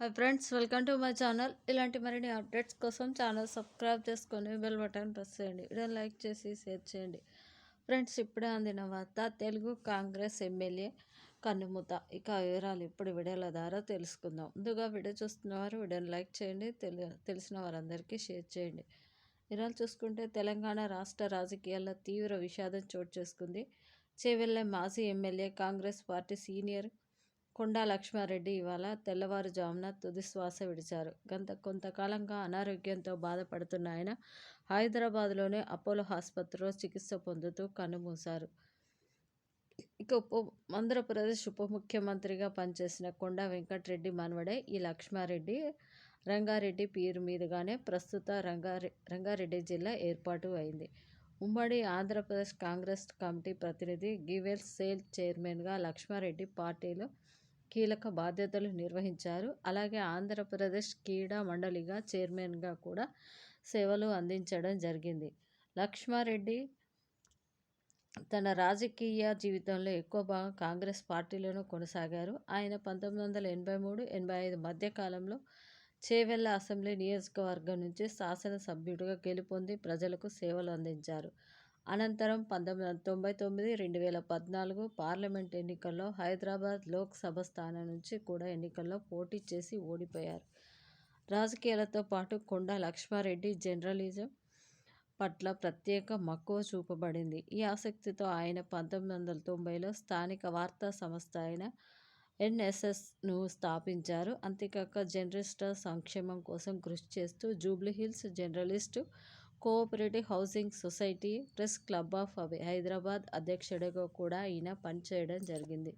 Hi friends welcome to my channel ఇలాంటి మరిన్ని updates కోసం ఛానల్ సబ్స్క్రైబ్ చేసుకొని బెల్ బటన్ ప్రెస్ చేయండి. వీడియో లైక్ చేసి షేర్ చేయండి. ఫ్రెండ్స్ ఇప్పుడే అందిన వార్త తెలుగు కాంగ్రెస్ ఎమ్మెల్యే కన్నుమూత. ఇక వివరాలు ఇప్పుడు వీడియోల ద్వారా తెలుసుకుందాం. ముందుగా వీడియో చూస్తున్న వారు వీడియోని లైక్ చేయండి తెలి తెలిసిన వారందరికీ షేర్ చేయండి. వివరాలు చూసుకుంటే తెలంగాణ రాష్ట్ర రాజకీయాల్లో తీవ్ర విషాదం చోటు చేసుకుంది. చేవెళ్ళ మాజీ MLA Congress party senior Konda Lakshma Reddy ఇవాళ తెల్లవారుజామున తుది శ్వాస విడిచారు. గంత కొంతకాలంగా అనారోగ్యంతో బాధపడుతున్న ఆయన హైదరాబాద్లోని అపోలో ఆసుపత్రిలో చికిత్స పొందుతూ కన్నుమూశారు. ఇక ఉప ఆంధ్రప్రదేశ్ ఉప ముఖ్యమంత్రిగా పనిచేసిన కొండా వెంకటరెడ్డి మనవడే ఈ లక్ష్మారెడ్డి రంగారెడ్డి పేరు మీదుగానే ప్రస్తుత రంగారె రంగారెడ్డి జిల్లా ఏర్పాటు అయింది. ఉమ్మడి ఆంధ్రప్రదేశ్ కాంగ్రెస్ కమిటీ ప్రతినిధి గివెల్ సేల్ చైర్మన్గా లక్ష్మారెడ్డి పార్టీలో కీలక బాధ్యతలు నిర్వహించారు. అలాగే ఆంధ్రప్రదేశ్ క్రీడా మండలిగా చైర్మన్గా కూడా సేవలు అందించడం జరిగింది. లక్ష్మారెడ్డి తన రాజకీయ జీవితంలో ఎక్కువ భాగం కాంగ్రెస్ పార్టీలోనూ కొనసాగారు. ఆయన పంతొమ్మిది వందల ఎనభై మూడు ఎనభై ఐదు మధ్యకాలంలో చేవెళ్ళ అసెంబ్లీ నియోజకవర్గం నుంచి శాసనసభ్యుడిగా గెలుపొంది ప్రజలకు సేవలు అందించారు. అనంతరం పంతొమ్మిది వందల తొంభై తొమ్మిది రెండు వేల పద్నాలుగు పార్లమెంట్ ఎన్నికల్లో హైదరాబాద్ లోక్సభ స్థానం నుంచి కూడా ఎన్నికల్లో పోటీ చేసి ఓడిపోయారు. రాజకీయాలతో పాటు కొండా లక్ష్మారెడ్డి జర్నలిజం పట్ల ప్రత్యేక మక్కువ చూపబడింది. ఈ ఆసక్తితో ఆయన పంతొమ్మిది వందల తొంభైలో స్థానిక వార్తా సంస్థ అయిన ఎన్ఎస్ఎస్ను స్థాపించారు. అంతేకాక జర్నలిస్టుల సంక్షేమం కోసం కృషి చేస్తూ Jubilee Hills journalist cooperative housing society press club of Hyderabad అధ్యక్షుడిగా కూడా ఈయన పనిచేయడం జరిగింది.